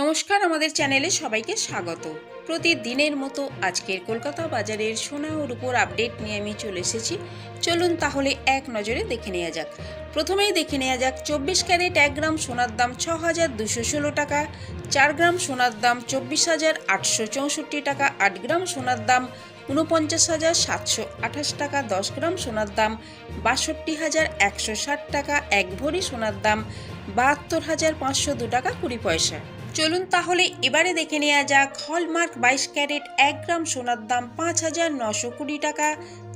নমস্কার, আমাদের চ্যানেলে সবাইকে স্বাগত। প্রতিদিনের মতো আজকের কলকাতা বাজারের সোনা ও রূপোর আপডেট নিয়ে আমি চলে এসেছি। চলুন তাহলে এক নজরে দেখে নেওয়া যাক। প্রথমেই দেখে নেওয়া যাক, চব্বিশ ক্যারেট এক গ্রাম সোনার দাম ছ হাজার দুশো ষোলো টাকা, চার গ্রাম সোনার দাম চব্বিশ হাজার আটশো চৌষট্টি টাকা, আট গ্রাম সোনার দাম উনপঞ্চাশ হাজার সাতশো আঠাশ টাকা, দশ গ্রাম সোনার দাম বাষট্টি হাজার একশো ষাট টাকা, এক ভরি সোনার দাম বাহাত্তর হাজার পাঁচশো দু টাকা কুড়ি পয়সা। চলুন তাহলে এবারে দেখে নেওয়া যাক হলমার্ক বাইশ ক্যারেট এক গ্রাম সোনার দাম পাঁচ হাজার নশো কুড়ি টাকা,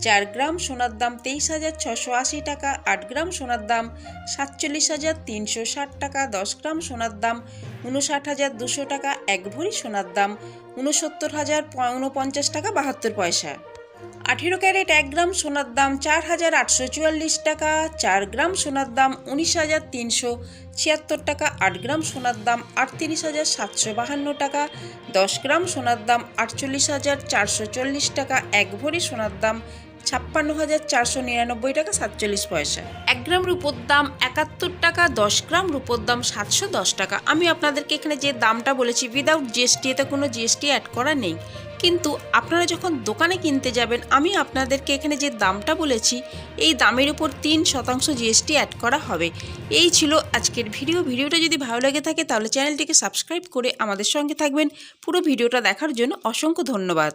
চার গ্রাম সোনার দাম তেইশ হাজার ছশো আশি টাকা, আট গ্রাম সোনার দাম সাতচল্লিশ হাজার তিনশো ষাট টাকা, দশ গ্রাম সোনার দাম উনষাট হাজার দুশো টাকা, এক ভরি সোনার দাম উনসত্তর হাজার উনপঞ্চাশ টাকা বাহাত্তর পয়সা। আঠেরো ক্যারেট এক গ্রাম সোনার দাম চার হাজার আটশো চুয়াল্লিশ টাকা, চার গ্রাম সোনার দাম উনিশ হাজার তিনশো ছিয়াত্তর টাকা, আট গ্রাম সোনার দাম আটত্রিশ হাজার সাতশো বাহান্ন টাকা, দশ গ্রাম সোনার দাম আটচল্লিশ হাজার চারশো চল্লিশ টাকা, এক ভরি সোনার দাম ছাপ্পান্ন হাজার চারশো নিরানব্বই টাকা, সাতচল্লিশ পয়সা। এক গ্রাম রূপোর দাম একাত্তর টাকা, দশ গ্রাম রূপোর দাম সাতশো দশ টাকা। আমি আপনাদেরকে এখানে যে দামটা বলেছি উইদাউট জিএসটি এতে কোনো জিএসটি অ্যাড করা নেই। কিন্তু আপনারা যখন দোকানে কিনতে যাবেন, আমি আপনাদেরকে এখানে যে দামটা বলেছি, এই দামের উপর তিন শতাংশ জিএসটি অ্যাড করা হবে। এই ছিল আজকের ভিডিও। ভিডিওটা যদি ভালো লাগে থাকে, তাহলে চ্যানেলটিকে সাবস্ক্রাইব করে আমাদের সঙ্গে থাকবেন। পুরো ভিডিওটা দেখার জন্য অসংখ্য ধন্যবাদ।